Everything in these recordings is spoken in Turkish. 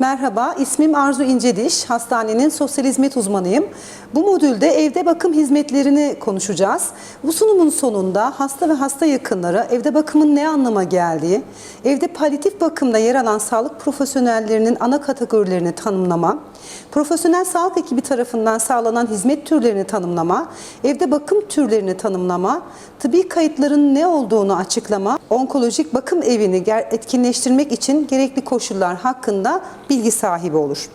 Merhaba, ismim Arzu İncediş. Hastanenin sosyal hizmet uzmanıyım. Bu modülde evde bakım hizmetlerini konuşacağız. Bu sunumun sonunda hasta ve hasta yakınları evde bakımın ne anlama geldiği, evde palyatif bakımda yer alan sağlık profesyonellerinin ana kategorilerini tanımlama, profesyonel sağlık ekibi tarafından sağlanan hizmet türlerini tanımlama, evde bakım türlerini tanımlama, tıbbi kayıtların ne olduğunu açıklama, onkolojik bakım evini etkinleştirmek için gerekli koşullar hakkında bilgi sahibi olur.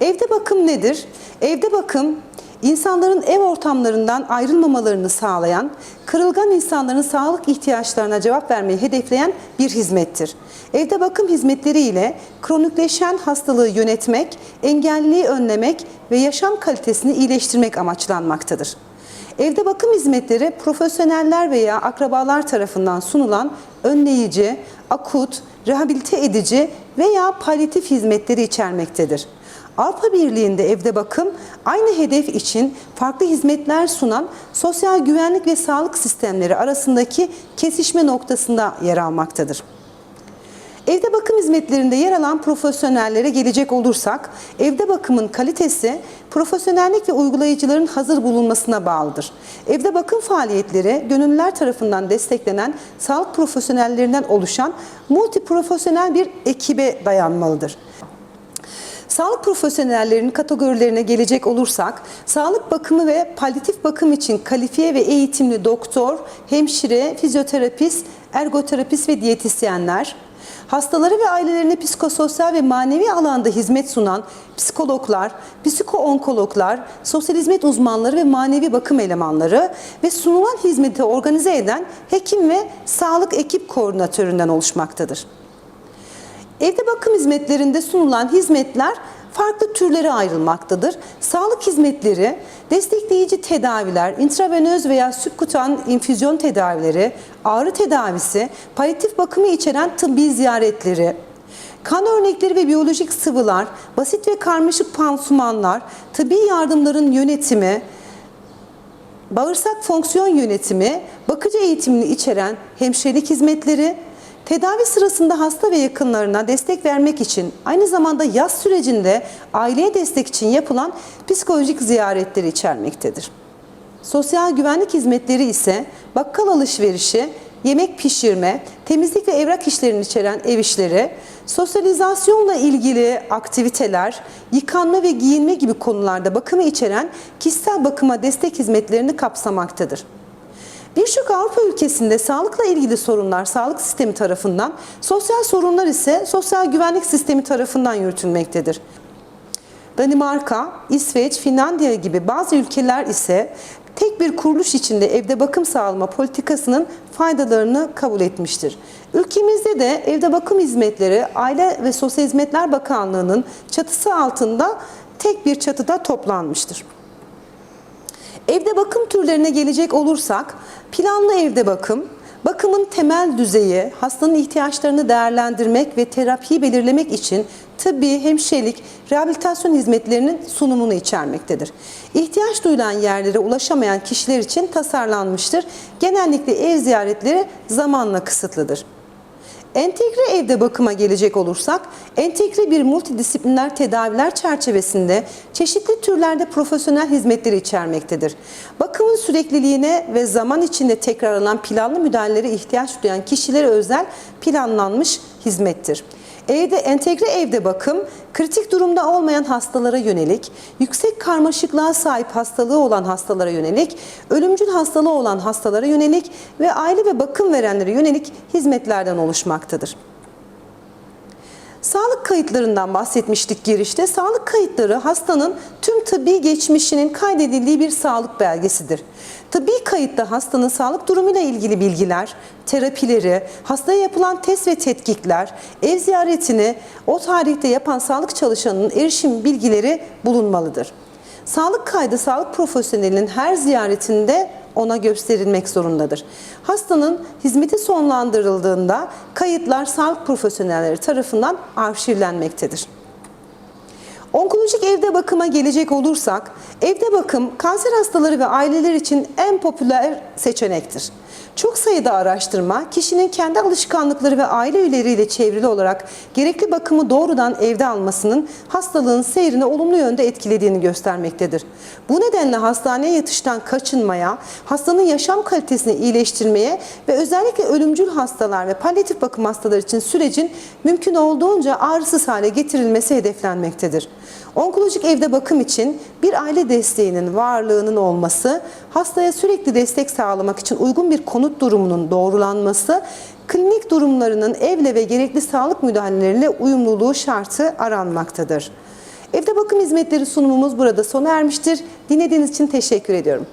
Evde bakım nedir? Evde bakım insanların ev ortamlarından ayrılmamalarını sağlayan, kırılgan insanların sağlık ihtiyaçlarına cevap vermeyi hedefleyen bir hizmettir. Evde bakım hizmetleri ile kronikleşen hastalığı yönetmek, engelliliği önlemek ve yaşam kalitesini iyileştirmek amaçlanmaktadır. Evde bakım hizmetleri profesyoneller veya akrabalar tarafından sunulan önleyici, akut, rehabilite edici veya palyatif hizmetleri içermektedir. Avrupa Birliği'nde evde bakım aynı hedef için farklı hizmetler sunan sosyal güvenlik ve sağlık sistemleri arasındaki kesişme noktasında yer almaktadır. Evde bakım hizmetlerinde yer alan profesyonellere gelecek olursak, evde bakımın kalitesi profesyonellik ve uygulayıcıların hazır bulunmasına bağlıdır. Evde bakım faaliyetleri gönüllüler tarafından desteklenen sağlık profesyonellerinden oluşan multiprofesyonel bir ekibe dayanmalıdır. Sağlık profesyonellerinin kategorilerine gelecek olursak, sağlık bakımı ve palyatif bakım için kalifiye ve eğitimli doktor, hemşire, fizyoterapist, ergoterapist ve diyetisyenler, hastaları ve ailelerine psikososyal ve manevi alanda hizmet sunan psikologlar, psikoonkologlar, sosyal hizmet uzmanları ve manevi bakım elemanları ve sunulan hizmeti organize eden hekim ve sağlık ekip koordinatöründen oluşmaktadır. Evde bakım hizmetlerinde sunulan hizmetler farklı türlere ayrılmaktadır. Sağlık hizmetleri, destekleyici tedaviler, intravenöz veya subkutan infüzyon tedavileri, ağrı tedavisi, palyatif bakımı içeren tıbbi ziyaretleri, kan örnekleri ve biyolojik sıvılar, basit ve karmaşık pansumanlar, tıbbi yardımların yönetimi, bağırsak fonksiyon yönetimi, bakıcı eğitimini içeren hemşirelik hizmetleri, tedavi sırasında hasta ve yakınlarına destek vermek için aynı zamanda yaz sürecinde aileye destek için yapılan psikolojik ziyaretleri içermektedir. Sosyal güvenlik hizmetleri ise bakkal alışverişi, yemek pişirme, temizlik ve evrak işlerini içeren ev işleri, sosyalizasyonla ilgili aktiviteler, yıkanma ve giyinme gibi konularda bakımı içeren kişisel bakıma destek hizmetlerini kapsamaktadır. Birçok Avrupa ülkesinde sağlıkla ilgili sorunlar sağlık sistemi tarafından, sosyal sorunlar ise sosyal güvenlik sistemi tarafından yürütülmektedir. Danimarka, İsveç, Finlandiya gibi bazı ülkeler ise tek bir kuruluş içinde evde bakım sağlama politikasının faydalarını kabul etmiştir. Ülkemizde de evde bakım hizmetleri Aile ve Sosyal Hizmetler Bakanlığı'nın çatısı altında tek bir çatıda toplanmıştır. Evde bakım türlerine gelecek olursak, planlı evde bakım, bakımın temel düzeyi, hastanın ihtiyaçlarını değerlendirmek ve terapiyi belirlemek için tıbbi, hemşirelik, rehabilitasyon hizmetlerinin sunumunu içermektedir. İhtiyaç duyulan yerlere ulaşamayan kişiler için tasarlanmıştır. Genellikle ev ziyaretleri zamanla kısıtlıdır. Entegre evde bakıma gelecek olursak, entegre bir multidisipliner tedaviler çerçevesinde çeşitli türlerde profesyonel hizmetleri içermektedir. Bakımın sürekliliğine ve zaman içinde tekrarlanan planlı müdahalelere ihtiyaç duyan kişilere özel planlanmış hizmettir. Evde entegre evde bakım, kritik durumda olmayan hastalara yönelik, yüksek karmaşıklığa sahip hastalığı olan hastalara yönelik, ölümcül hastalığı olan hastalara yönelik ve aile ve bakım verenlere yönelik hizmetlerden oluşmaktadır. Sağlık kayıtlarından bahsetmiştik girişte. Sağlık kayıtları hastanın tüm tıbbi geçmişinin kaydedildiği bir sağlık belgesidir. Tıbbi kayıtta hastanın sağlık durumuyla ilgili bilgiler, terapileri, hastaya yapılan test ve tetkikler, ev ziyaretini o tarihte yapan sağlık çalışanının erişim bilgileri bulunmalıdır. Sağlık kaydı sağlık profesyonelinin her ziyaretinde ona gösterilmek zorundadır. Hastanın hizmeti sonlandırıldığında kayıtlar sağlık profesyonelleri tarafından arşivlenmektedir. Onkolojik evde bakıma gelecek olursak, evde bakım kanser hastaları ve aileler için en popüler seçenektir. Çok sayıda araştırma kişinin kendi alışkanlıkları ve aile üyeleriyle çevrili olarak gerekli bakımı doğrudan evde almasının hastalığın seyrini olumlu yönde etkilediğini göstermektedir. Bu nedenle hastaneye yatıştan kaçınmaya, hastanın yaşam kalitesini iyileştirmeye ve özellikle ölümcül hastalar ve palyatif bakım hastalar için sürecin mümkün olduğunca ağrısız hale getirilmesi hedeflenmektedir. Onkolojik evde bakım için bir aile desteğinin varlığının olması, hastaya sürekli destek sağlamak için uygun bir konut durumunun doğrulanması, klinik durumlarının evle ve gerekli sağlık müdahaleleriyle uyumluluğu şartı aranmaktadır. Evde bakım hizmetleri sunumumuz burada sona ermiştir. Dinlediğiniz için teşekkür ediyorum.